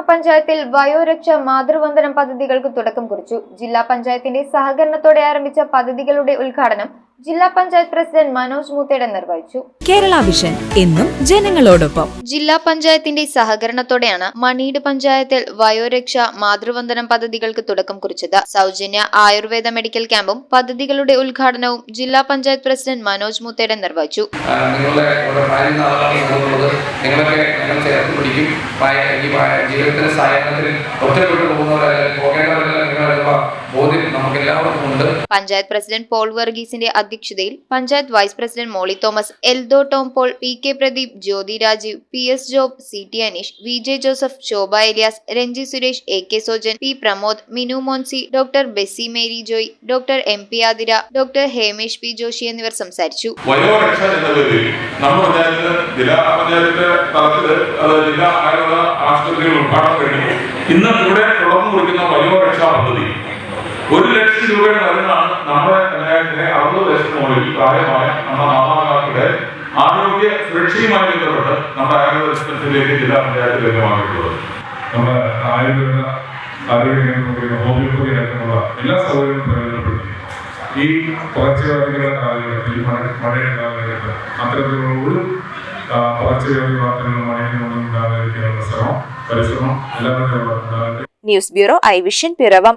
ഗ്രാമപഞ്ചായത്തിൽ വയോരക്ഷ മാതൃവന്ദനം പദ്ധതികൾക്ക് തുടക്കം കുറിച്ചു. ജില്ലാ പഞ്ചായത്തിന്റെ സഹകരണത്തോടെ ആരംഭിച്ച പദ്ധതികളുടെ ഉദ്ഘാടനം ജില്ലാ പഞ്ചായത്ത് പ്രസിഡന്റ് മനോജ് മുത്തേടൻ നിർവഹിച്ചു. കേരള വിഷൻ എന്നും ജനങ്ങളോടൊപ്പം. ജില്ലാ പഞ്ചായത്തിന്റെ സഹകരണത്തോടെയാണ് മണീട് പഞ്ചായത്തിൽ വയോരക്ഷ മാതൃവന്ദനം പദ്ധതികൾക്ക് തുടക്കം കുറിച്ചത്. സൗജന്യ ആയുർവേദ മെഡിക്കൽ ക്യാമ്പും പദ്ധതികളുടെ ഉദ്ഘാടനവും ജില്ലാ പഞ്ചായത്ത് പ്രസിഡന്റ് മനോജ് മുത്തേടൻ നിർവഹിച്ചു. ജീവിതത്തിന്റെ സായാഹ്നത്തിൽ ഒറ്റപ്പെട്ടു പോകുന്നവരല്ല പോകേണ്ടവരല്ല ബോധ്യം ഉണ്ട്. പഞ്ചായത്ത് പ്രസിഡന്റ് പോൾ വർഗീസിന്റെ അധ്യക്ഷതയിൽ panchayat vice president Molly Thomas Eldho Tom Paul P K Pradeep Jyothi Rajeev P S Job C T Aneesh V J Joseph Shobha Elias Ranji Suresh A K Sojan P Pramod Minu Moncy doctor Bessy Mary Joy doctor M P Athira doctor Hemesh P Joshy എന്നിവർ സംസാരിച്ചു. വയോരക്ഷ എന്ന പേരിൽ നമ്മുടെ പഞ്ചായത്ത് ജില്ലാ പഞ്ചായത്തിന്റെ തലത്തിൽ അത് ജില്ലാ ആയുർവേദ ആശുപത്രികൾ ഉദ്ഘാടനം കഴിഞ്ഞു. ഇന്ന് ഇവിടെ തുടർന്നു കൊടുക്കുന്ന വയോരക്ഷാ പദ്ധതി ഒരു ലക്ഷം രൂപയുടെ മരുന്നാണ് നമ്മുടെ പഞ്ചായത്തിലെ അറുപത് മുകളിൽ പ്രായമായ നമ്മുടെ മാതാപിതാക്കളുടെ ആരോഗ്യ സുരക്ഷയുമായി ബന്ധപ്പെട്ട് നമ്മുടെ ആയുർവേദ ഡിസ്പെൻസറിയിലേക്ക് ജില്ലാ പഞ്ചായത്ത് ലഭ്യമാക്കിയിട്ടുള്ളത്. നമ്മുടെ ആയുർവേദ ആരോഗ്യ കേന്ദ്രം ഹോമിയോപ്പതി അടക്കമുള്ള എല്ലാ സൗകര്യങ്ങളും പ്രയോജനപ്പെടുത്തി. ഈ പകർച്ചവ്യാധികളുടെ കാലഘട്ടത്തിൽ മഴയുടെ കാലഘട്ടത്തിൽ അത്തരത്തിലുള്ള ഒരു പകർച്ചവ്യാധി വാർത്തകളും മഴയൊന്നും ഉണ്ടാകാതിരിക്കാനുള്ള ശ്രമം പരിശ്രമം എല്ലാവരുടെയും news bureau I vision Piravom.